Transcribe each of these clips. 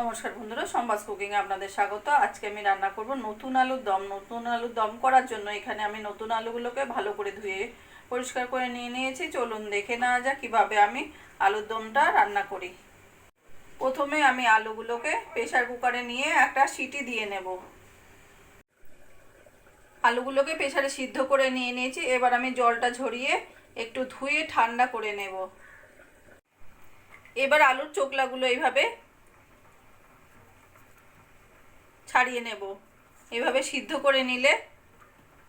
নমস্কার বন্ধুরা সম্বাস কুকিংয়ে আপনাদের স্বাগত। আজকে আমি রান্না করব নতুন আলুর দম। নতুন আলুর দম করার জন্য এখানে আমি নতুন আলুগুলোকে ভালো করে ধুয়ে পরিষ্কার করে নিয়ে নিয়েছি। চলুন দেখে নেওয়া যাক কীভাবে আমি আলুর দমটা রান্না করি। প্রথমে আমি আলুগুলোকে প্রেশার কুকারে নিয়ে একটা সিটি দিয়ে নেব। আলুগুলোকে প্রেশারে সিদ্ধ করে নিয়ে নিয়েছি। এবার আমি জলটা ঝরিয়ে একটু ধুয়ে ঠান্ডা করে নেব। এবার আলুর চোকলাগুলো এইভাবে ছাড়িয়ে নেব। এভাবে সিদ্ধ করে নিলে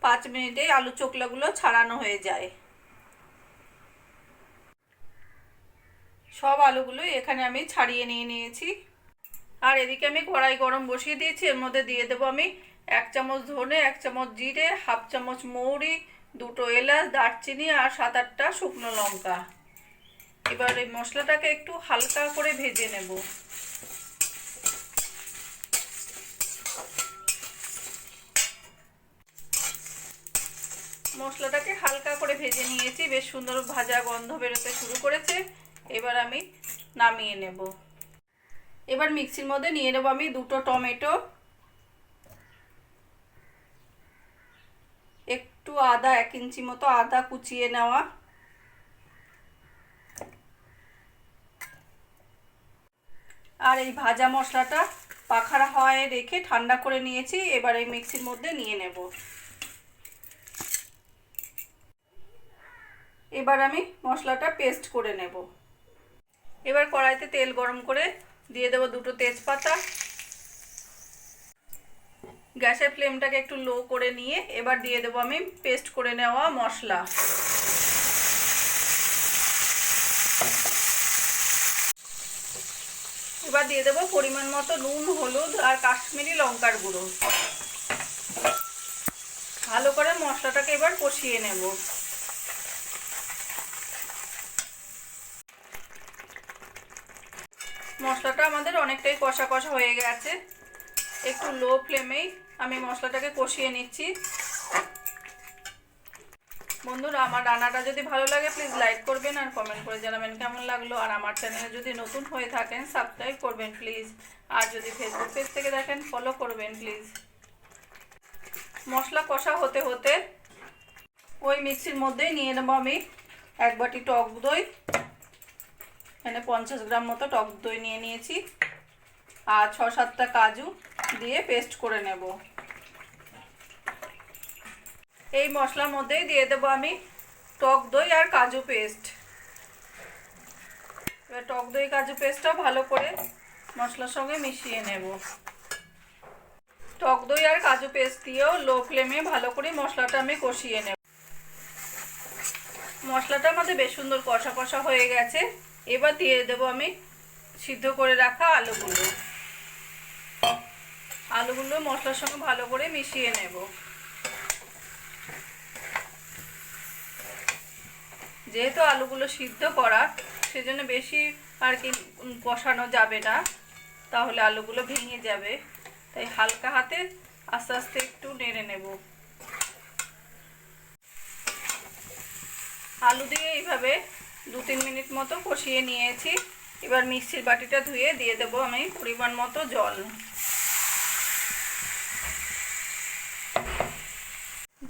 পাঁচ মিনিটে আলু চোকলাগুলো ছাড়ানো হয়ে যায়। সব আলুগুলো এখানে আমি ছাড়িয়ে নিয়ে নিয়েছি। আর এদিকে আমি কড়াই গরম বসিয়ে দিয়েছি। এর মধ্যে দিয়ে দেবো আমি এক চামচ ধনে, এক চামচ জিরে, হাফ চামচ মৌরি, দুটো এলাচ, দারচিনি আর সাত আটটা শুকনো লঙ্কা। এবার এই মশলাটাকে একটু হালকা করে ভেজে নেব। মশলাটাকে হালকা করে ভেজে নিয়েছি, বেশ সুন্দর ভাজা গন্ধ বেরোতে শুরু করেছে। এবার আমি নামিয়ে নেব। এবার মিক্সির মধ্যে নিয়ে নেব আমি দুটো টমেটো। একটু আদা, এক ইঞ্চি মতো আদা কুচিয়ে নেওয়া। আর এই ভাজা মশলাটা পাখারা হয় রেখে ঠান্ডা করে নিয়েছি, এবার এই মিক্সির মধ্যে নিয়ে নেব। এবার আমি মশলাটা পেস্ট করে নেব। এবার কড়াইতে তেল গরম করে দিয়ে দেবো দুটো তেজপাতা। গ্যাসের ফ্লেমটাকে একটু লো করে নিয়ে এবার দিয়ে দেবো আমি পেস্ট করে নেওয়া মশলা। এবার দিয়ে দেবো পরিমাণ মতো নুন, হলুদ আর কাশ্মীরি লঙ্কার গুঁড়ো। ভালো করে মশলাটাকে এবার কষিয়ে নেব। মশলাটা আমাদের অনেকটাই কষা কষা হয়ে গেছে। একটু লো ফ্লেমেই আমি মশলাটাকে কষিয়ে নিচ্ছি। বন্ধুরা, আমার রান্নাটা যদি ভালো লাগে প্লিজ লাইক করবেন আর কমেন্ট করে জানাবেন কেমন লাগল। আর আমার চ্যানেলে যদি নতুন হয়ে থাকেন সাবস্ক্রাইব করবেন প্লিজ আর যদি ফেসবুক পেজ থেকে দেখেন ফলো করবেন প্লিজ মশলা কষা হতে হতে ওই মিক্সির মধ্যেই নিয়ে নেব আমি এক বাটি টক দই। এখানে পঞ্চাশ গ্রাম মতো টক দই নিয়ে নিয়েছি। আর ছ সাতটা কাজু দিয়ে পেস্ট করে নেব। এই মশলার মধ্যেই দিয়ে দেবো আমি টক দই আর কাজু পেস্ট। এবার টক দই, কাজু পেস্টটাও ভালো করে মশলার সঙ্গে মিশিয়ে নেব। টক দই আর কাজু পেস্ট দিয়েও লো ফ্লেমে ভালো করে মশলাটা আমি কষিয়ে নেব। মশলাটা আমাদের বেশ সুন্দর কষা কষা হয়ে গেছে। এবার দিয়ে দেবো আমি সিদ্ধ করে রাখা আলুগুলো আলুগুলো মশলার সঙ্গে ভালো করে মিশিয়ে নেব। যেহেতু আলুগুলো সিদ্ধ করা, সেজন্য বেশি আর কি কষানো যাবে না, তাহলে আলুগুলো ভেঙে যাবে। তাই হালকা হাতে আস্তে আস্তে একটু নেড়ে নেব। আলু দিয়ে এইভাবে দু তিন মিনিট মতো কষিয়ে নিয়েছি। এবার মিক্সির বাটিটা ধুয়ে দিয়ে দেবো আমি পরিমাণ মতো জল।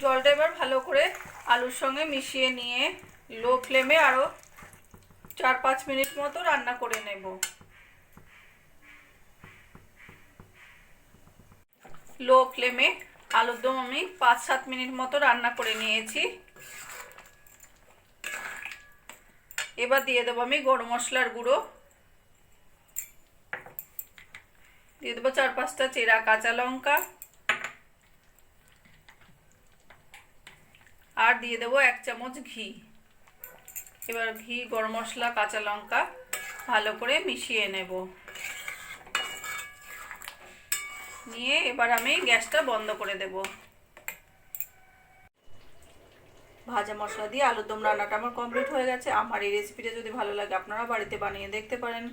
জলটা এবার ভালো করে আলুর সঙ্গে মিশিয়ে নিয়ে লো ফ্লেমে আরও চার পাঁচ মিনিট মতো রান্না করে নেব। লো ফ্লেমে আলুর দম আমি পাঁচ সাত মিনিট মতো রান্না করে নিয়েছি। এবার দিয়ে দেবো আমি গরম মশলার গুঁড়ো। দিয়ে দেবো চার পাঁচটা চেরা কাঁচা লঙ্কা। আর দিয়ে দেবো এক চামচ ঘি। এবার ঘি, গরম মশলা, কাঁচা লঙ্কা ভালো করে মিশিয়ে নেব। নিয়ে এবার আমি গ্যাসটা বন্ধ করে দেব। ভাজা মশলা দিয়ে আলুর দম রান্নাটা আমার কমপ্লিট হয়ে গেছে। আমার এই রেসিপিটা যদি ভালো লাগে, আপনারা বাড়িতে বানিয়ে দেখতে পারেন।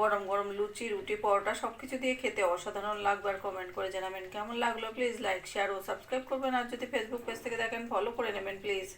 গরম গরম লুচি, রুটি, পরোটা সব কিছু দিয়ে খেতে অসাধারণ লাগবে আর কমেন্ট করে জানাবেন। কেমন লাগল? প্লিজ লাইক শেয়ার ও সাবস্ক্রাইব করবেন। আর যদি ফেসবুক পেজ থেকে দেখেন ফলো করে নেবেন প্লিজ